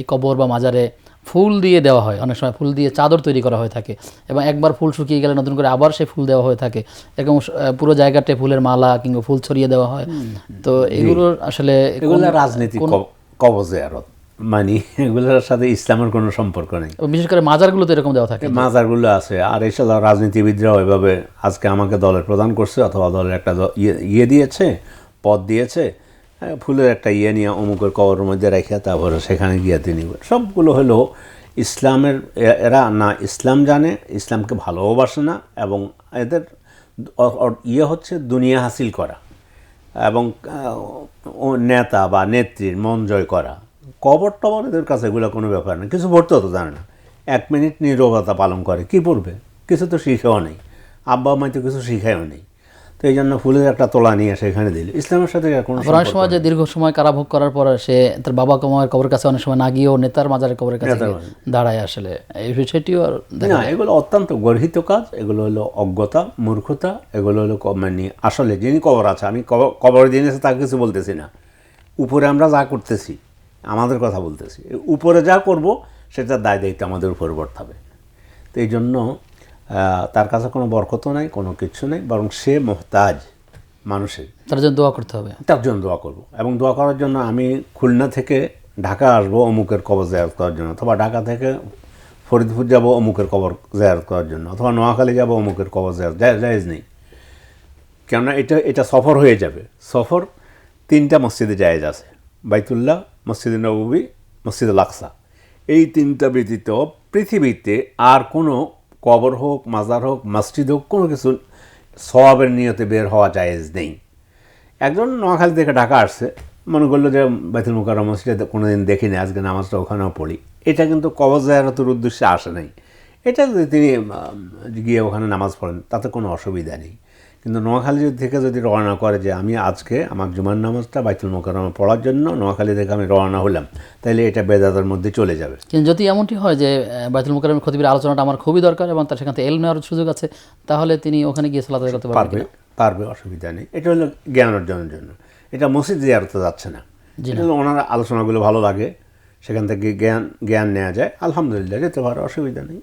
এই কবর বা মাজারে ফুল দিয়ে দেওয়া হয়। অনেক সময় ফুল দিয়ে চাদর তৈরি করা হয়ে থাকে এবং একবার ফুল শুকিয়ে গেলে নতুন করে আবার সেই ফুল দেওয়া হয়ে থাকে। এরকম পুরো জায়গাতে ফুলের মালা কিংবা ফুল ছড়িয়ে দেওয়া হয়। তো এগুলোর আসলে এগুলো রাজনীতি কবজে আরত মানে এগুলোর সাথে ইসলামের কোনো সম্পর্ক নেই। বিশেষ করে মাজারগুলোতে এরকম দেওয়া থাকে। মাজারগুলো আছে। আর এইসব রাজনীতিবিদরাও ওইভাবে আজকে আমাকে দলের প্রদান করছে অথবা দলের একটা ইয়ে ইয়ে দিয়েছে পদ দিয়েছে। ফুলের একটা ইয়ে নিয়ে অমুকের কবরের মধ্যে রেখে তারপরে সেখানে গিয়ে তিনি সবগুলো হলো ইসলামের এরা না ইসলাম জানে, ইসলামকে ভালোবাসে না, এবং এদের ইয়ে হচ্ছে দুনিয়া হাসিল করা, এবং নেতা বা নেত্রীর মন জয় করা। কবর টবর এদের কাছে এগুলো কোনো ব্যাপার না, কিছু পড়তেও তো জানে না। এক মিনিট নীরবতা পালন করে, কি পড়বে? কিছু তো শিখেও নেই। আব্বা মাই তো কিছু শিখায়ও নেই। তো এই জন্য ফুলের একটা তোলা নিয়ে সেখানে দিল। ইসলামের সাথে কোনো অনেক সময় যে দীর্ঘ সময় কারাভোগ করার পর সে তার বাবা কমার কবরের কাছে অনেক সময় না গিয়েও নেতার মাজারের কবরের কাছে দাঁড়ায় আসলে। এই বিষয়টিও আর না এগুলো অত্যন্ত গর্হিত কাজ এগুলো হলো অজ্ঞতা মূর্খতা এগুলো হলো মানে আসলে যিনি কবর আছে আমি কবর- কবর যিনি আছে তাকে কিছু বলতেছি না। উপরে আমরা যা করতেছি আমাদের কথা বলতেছি। উপরে যা করব সেটার দায় দায়িত্ব আমাদের উপরে বর্তাবে। তো এই জন্য তার কাছে কোনো বরকতও নাই কোনো কিছু নেই বরং সে মোহতাজ মানুষের। তার জন্য দোয়া করতে হবে। তার জন্য দোয়া করব। এবং দোয়া করার জন্য আমি খুলনা থেকে ঢাকা আসব অমুকের কবর জায়াত করার জন্য অথবা ঢাকা থেকে ফরিদপুর যাব অমুকের কবর জায়াত করার জন্য অথবা নোয়াখালী যাব অমুকের কবর জায়াত জায়েজ নেই। কেননা এটা এটা সফর হয়ে যাবে। সফর তিনটা মসজিদে জায়েজ আছে বাইতুল্লাহ মসজিদে নবী মসজিদে লাকসা এই তিনটা ব্যতীত পৃথিবীতে আর কোনো কবর হোক, মাজার হোক, মসজিদ হোক, কোনো কিছু সবাবের নিয়তে বের হওয়া জায়েজ নেই। একজন নোয়াখালী থেকে ঢাকা আসছে, মনে করল যে বাইতুল মুকাররম মসজিদে কোনো দিন দেখিনি, আজকে নামাজটা ওখানেও পড়ি। এটা কিন্তু কবর জায়ারতের উদ্দেশ্যে আসে নাই। এটা যদি তিনি গিয়ে ওখানে নামাজ পড়েন, তাতে কোনো অসুবিধা নেই। কিন্তু নোয়াখালী থেকে যদি রওনা করে যে আমি আজকে আমার জুমার নামাজটা বাইতুল মোকাররমে পড়ার জন্য নোয়াখালী থেকে আমি রওনা হলাম তাহলে এটা বেদাতের মধ্যে চলে যাবে। কিন্তু যদি এমনটি হয় যে বাইতুল মুকাররমের খতিবের আলোচনাটা আমার খুবই দরকার এবং তার সেখান থেকে এল নেওয়ার সুযোগ আছে তাহলে তিনি ওখানে গিয়ে সালাত আদায় করতে পারবে পারবে অসুবিধা নেই। এটা হলো জ্ঞান অর্জনের জন্য। এটা মসজিদ জিয়ারতে যাচ্ছে না। এটা হলো ওনার আলোচনাগুলো ভালো লাগে সেখান থেকে জ্ঞান জ্ঞান নেওয়া যায়। আলহামদুলিল্লাহ যেতে পারে অসুবিধা নেই।